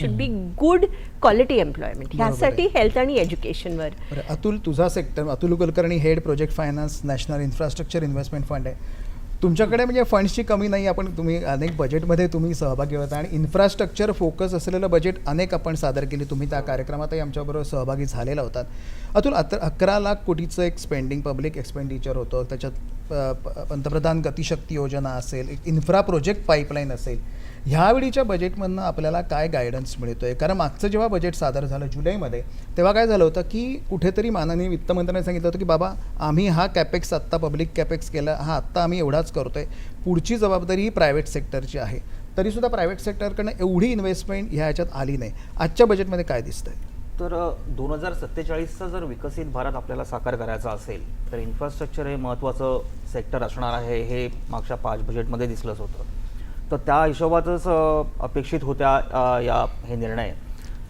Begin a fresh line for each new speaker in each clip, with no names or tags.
Should be good quality employment ह्यासाठी health आणि एज्युकेशनवर
अतुल तुझा sector Atul Kulkarni head project finance national infrastructure investment fund आहे. तुमच्याकडे म्हणजे फंड्सची कमी नाही आपण तुम्ही अनेक बजेटमध्ये तुम्ही सहभागी होता आणि इन्फ्रास्ट्रक्चर फोकस असलेलं बजेट अनेक आपण सादर केली. तुम्ही त्या कार्यक्रमातही आमच्याबरोबर सहभागी झालेला होतात. अतुल अत अकरा लाख कोटीचं एक स्पेंडिंग पब्लिक एक्सपेंडिचर होतं. त्याच्यात पंतप्रधान गतिशक्ती योजना असेल एक इन्फ्रा प्रोजेक्ट पाईपलाईन असेल. ह्यावेळीच्या बजेटमधनं आपल्याला काय गायडन्स मिळतो आहे कारण मागचं जेव्हा बजेट सादर झालं जुलैमध्ये तेव्हा काय झालं होतं की कुठेतरी माननीय वित्तमंत्र्यांनी सांगितलं होतं की बाबा आम्ही हा कॅपेक्स आत्ता पब्लिक कॅपेक्स केला हा आत्ता आम्ही एवढाच करतो आहे पुढची जबाबदारी ही प्रायव्हेट सेक्टरची आहे. तरीसुद्धा प्रायव्हेट सेक्टरकडनं एवढी इन्व्हेस्टमेंट ह्या ह्याच्यात आली नाही. आजच्या बजेटमध्ये काय दिसतंय?
तर दोन हजार सत्तेचाळीसचा जर विकसित भारत आपल्याला साकार करायचा असेल तर इन्फ्रास्ट्रक्चर हे महत्त्वाचं सेक्टर असणार आहे हे मागच्या पाच बजेटमध्ये दिसलंच होतं. तर त्या हिशोबातच अपेक्षित होत्या या हे निर्णय.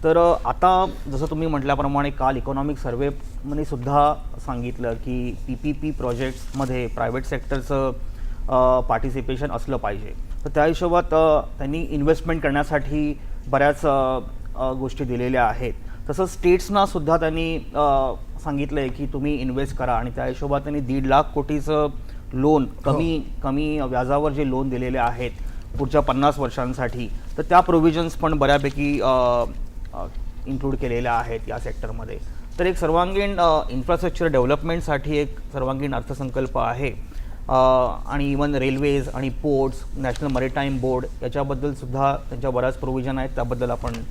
तर आता जसं तुम्ही म्हटल्याप्रमाणे काल इकॉनॉमिक सर्वेमध्ये सुद्धा सांगितलं की पी पी पी प्रोजेक्ट्समध्ये प्रायव्हेट सेक्टरचं पार्टिसिपेशन असलं पाहिजे. तर त्या हिशोबात त्यांनी इन्व्हेस्टमेंट करण्यासाठी बऱ्याच गोष्टी दिलेल्या आहेत. तसंच स्टेट्सना सुद्धा त्यांनी सांगितलं आहे की तुम्ही इन्व्हेस्ट करा आणि त्या हिशोबात त्यांनी दीड लाख कोटीचं लोन कमी कमी व्याजावर जे लोन दिलेले आहेत पुढच्या पन्नास वर्षांसाठी. तर त्या प्रोव्हिजन्स पण बऱ्यापैकी इन्क्लूड केलेल्या आहेत या सेक्टरमध्ये तर एक सर्वांगीण इन्फ्रास्ट्रक्चर डेव्हलपमेंटसाठी एक सर्वांगीण अर्थसंकल्प आहे. आणि इवन रेल्वेज आणि पोर्ट्स नॅशनल मरीटाईम बोर्ड याच्याबद्दलसुद्धा त्यांच्या बऱ्याच प्रोव्हिजन आहेत. त्याबद्दल आपण